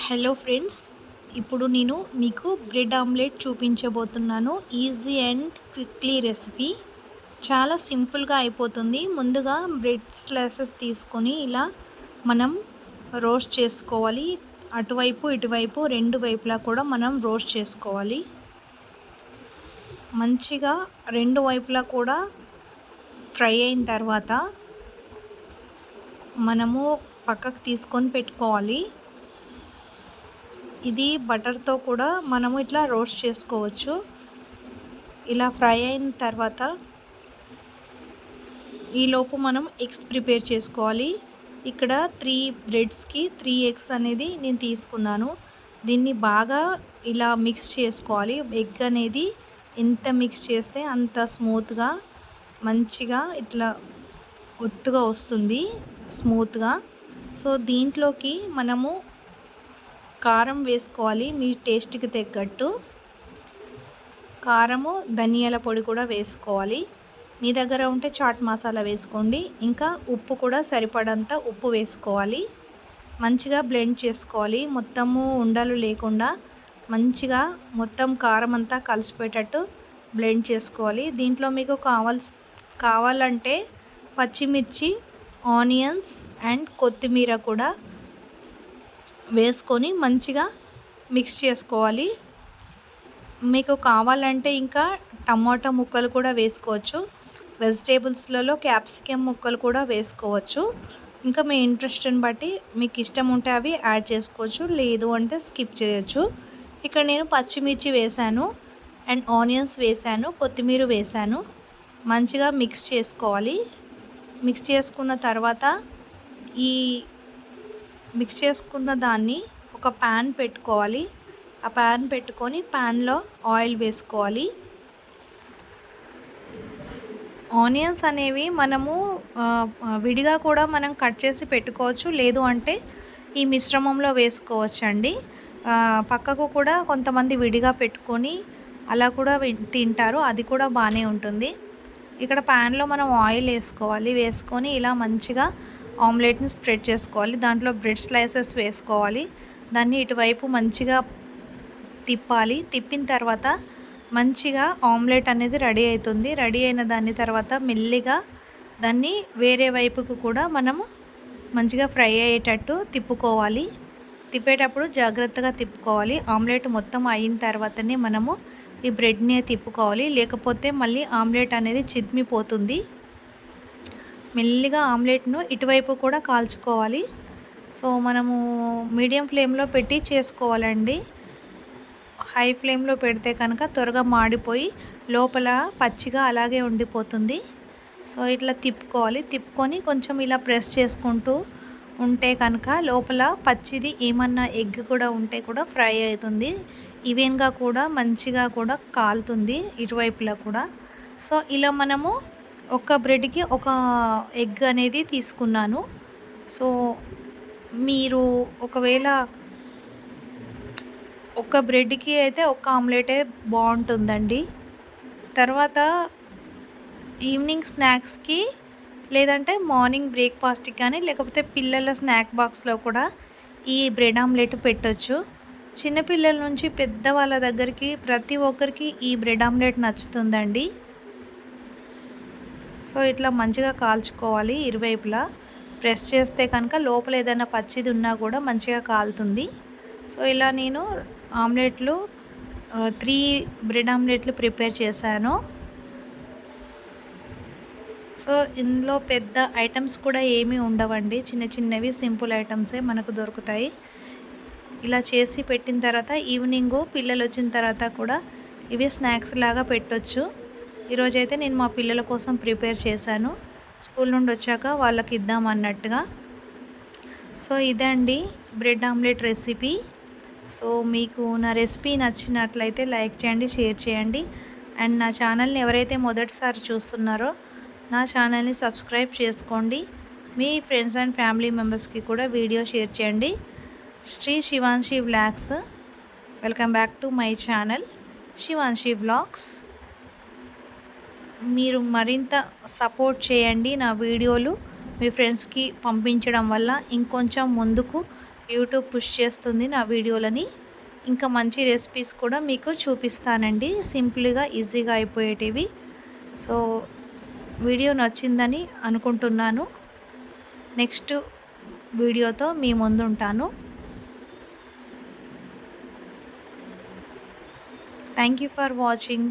Hello friends ఇప్పుడు నేను మీకు బ్రెడ్ ఆమ్లెట్ చూపించబోతున్నాను. Easy and quickly recipe. చాలా సింపుల్గా అయిపోతుంది. ముందుగా బ్రెడ్ స్లాసెస్ తీసుకొని ఇలా మనం రోస్ట్ చేసుకోవాలి. అటువైపు ఇటువైపు రెండు వైపులా కూడా మనం రోస్ట్ చేసుకోవాలి. మంచిగా రెండు వైపులా కూడా ఫ్రై అయిన తర్వాత మనము పక్కకు తీసుకొని పెట్టుకోవాలి. ఇది బటర్తో కూడా మనము ఇట్లా రోస్ట్ చేసుకోవచ్చు. ఇలా ఫ్రై అయిన తర్వాత ఈలోపు మనం ఎగ్స్ ప్రిపేర్ చేసుకోవాలి. ఇక్కడ త్రీ బ్రెడ్స్కి త్రీ ఎగ్స్ అనేది నేను తీసుకున్నాను. దీన్ని బాగా ఇలా మిక్స్ చేసుకోవాలి. ఎగ్ అనేది ఎంత మిక్స్ చేస్తే అంత స్మూత్గా మంచిగా ఇట్లా ఒత్తుగా వస్తుంది. స్మూత్గా. సో దీంట్లోకి మనము కారం వేసుకోవాలి మీ టేస్ట్కి తగ్గట్టు. కారము ధనియాల పొడి కూడా వేసుకోవాలి. మీ దగ్గర ఉంటే చాట్ మసాలా వేసుకోండి. ఇంకా ఉప్పు కూడా సరిపడంత ఉప్పు వేసుకోవాలి. మంచిగా బ్లెండ్ చేసుకోవాలి. మొత్తము ఉండలు లేకుండా మంచిగా మొత్తం కారం అంతా కలిసిపోయేటట్టు బ్లెండ్ చేసుకోవాలి. దీంట్లో మీకు కావాల్సి కావాలంటే పచ్చిమిర్చి ఆనియన్స్ అండ్ కొత్తిమీర కూడా వేసుకొని మంచిగా మిక్స్ చేసుకోవాలి. మీకు కావాలంటే ఇంకా టమాటా ముక్కలు కూడా వేసుకోవచ్చు. వెజిటేబుల్స్లలో క్యాప్సికమ్ ముక్కలు కూడా వేసుకోవచ్చు. ఇంకా మీ ఇంట్రెస్ట్ని బట్టి మీకు ఇష్టం ఉంటే అవి యాడ్ చేసుకోవచ్చు. లేదు అంటే స్కిప్ చేయొచ్చు. ఇక్కడ నేను పచ్చిమిర్చి వేశాను అండ్ ఆనియన్స్ వేశాను కొత్తిమీర వేశాను మంచిగా మిక్స్ చేసుకోవాలి. మిక్స్ చేసుకున్న తర్వాత ఈ మిక్స్ చేసుకున్న దాన్ని ఒక ప్యాన్ పెట్టుకోవాలి. ఆ ప్యాన్ పెట్టుకొని ప్యాన్లో ఆయిల్ వేసుకోవాలి. ఆనియన్స్ అనేవి మనము విడిగా కూడా మనం కట్ చేసి పెట్టుకోవచ్చు. లేదు అంటే ఈ మిశ్రమంలో వేసుకోవచ్చు అండి పక్కకు కూడా కొంతమంది విడిగా పెట్టుకొని అలా కూడా తింటారు. అది కూడా బాగానే ఉంటుంది. ఇక్కడ ప్యాన్లో మనం ఆయిల్ వేసుకోవాలి. వేసుకొని ఇలా మంచిగా ఆమ్లెట్ని స్ప్రెడ్ చేసుకోవాలి. దాంట్లో బ్రెడ్ స్లైసెస్ వేసుకోవాలి. దాన్ని ఇటువైపు మంచిగా తిప్పాలి. తిప్పిన తర్వాత మంచిగా ఆమ్లెట్ అనేది రెడీ అవుతుంది. రెడీ అయిన దాని తర్వాత మెల్లిగా దాన్ని వేరే వైపుకు కూడా మనము మంచిగా ఫ్రై అయ్యేటట్టు తిప్పుకోవాలి. తిప్పేటప్పుడు జాగ్రత్తగా తిప్పుకోవాలి. ఆమ్లెట్ మొత్తం అయిన తర్వాతనే మనము ఈ బ్రెడ్ని తిప్పుకోవాలి. లేకపోతే మళ్ళీ ఆమ్లెట్ అనేది చిద్మిపోతుంది మెల్లిగా ఆమ్లెట్ను ఇటువైపు కూడా కాల్చుకోవాలి. సో మనము మీడియం ఫ్లేమ్లో పెట్టి చేసుకోవాలండి. హై ఫ్లేమ్లో పెడితే కనుక త్వరగా మాడిపోయి లోపల పచ్చిగా అలాగే ఉండిపోతుంది. సో ఇట్లా తిప్పుకోవాలి. తిప్పుకొని కొంచెం ఇలా ప్రెస్ చేసుకుంటూ ఉంటే కనుక లోపల పచ్చిది ఏమన్నా ఎగ్ కూడా ఉంటే కూడా ఫ్రై అవుతుంది. ఈవెన్గా కూడా మంచిగా కూడా కాలుతుంది ఇటువైపులా కూడా. సో ఇలా మనము ఒక బ్రెడ్కి ఒక ఎగ్ అనేది తీసుకున్నాను. సో మీరు ఒకవేళ ఒక బ్రెడ్కి అయితే ఒక ఆమ్లెటే బాగుంటుందండి. తర్వాత ఈవినింగ్ స్నాక్స్కి లేదంటే మార్నింగ్ బ్రేక్ఫాస్ట్కి కానీ లేకపోతే పిల్లల స్నాక్ బాక్స్లో కూడా ఈ బ్రెడ్ ఆమ్లెట్ పెట్టొచ్చు. చిన్నపిల్లల నుంచి పెద్దవాళ్ళ దగ్గరికి ప్రతి ఒక్కరికి ఈ బ్రెడ్ ఆమ్లెట్ నచ్చుతుందండి. సో ఇట్లా మంచిగా కాల్చుకోవాలి ఇరువైపులా. ప్రెస్ చేస్తే కనుక లోపల ఏదైనా పచ్చిది ఉన్నా కూడా మంచిగా కాలుతుంది. సో ఇలా నేను ఆమ్లెట్లు త్రీ బ్రెడ్ ఆమ్లెట్లు ప్రిపేర్ చేశాను. సో ఇందులో పెద్ద ఐటమ్స్ కూడా ఏమీ ఉండవండి. చిన్న చిన్నవి సింపుల్ ఐటమ్సే మనకు దొరుకుతాయి. ఇలా చేసి పెట్టిన తర్వాత ఈవినింగ్ పిల్లలు వచ్చిన తర్వాత కూడా ఇవి స్నాక్స్ లాగా పెట్టొచ్చు. ఈరోజైతే నేను మా పిల్లల కోసం ప్రిపేర్ చేశాను. స్కూల్ నుండి వచ్చాక వాళ్ళకి ఇద్దాం అన్నట్టుగా. సో ఇదండి బ్రెడ్ ఆమ్లెట్ రెసిపీ. సో మీకు నా రెసిపీ నచ్చినట్లయితే లైక్ చేయండి షేర్ చేయండి. అండ్ నా ఛానల్ని ఎవరైతే మొదటిసారి చూస్తున్నారో నా ఛానల్ని సబ్స్క్రైబ్ చేసుకోండి. మీ ఫ్రెండ్స్ అండ్ ఫ్యామిలీ మెంబర్స్కి కూడా వీడియో షేర్ చేయండి. Shri Shivanshi vlogs welcome back to my channel Shivanshi vlogs మీరు మరింత సపోర్ట్ చేయండి నా వీడియోలు మీ ఫ్రెండ్స్కి పంపించడం వల్ల ఇంకొంచెం ముందుకు యూట్యూబ్ పుష్ చేస్తుంది నా వీడియోలని. ఇంకా మంచి రెసిపీస్ కూడా మీకు చూపిస్తానండి. సింపుల్గా ఈజీగా అయిపోయేటివి. సో వీడియో నచ్చిందని అనుకుంటున్నాను. నెక్స్ట్ వీడియోతో మీ ముందుంటాను. Thank you for watching.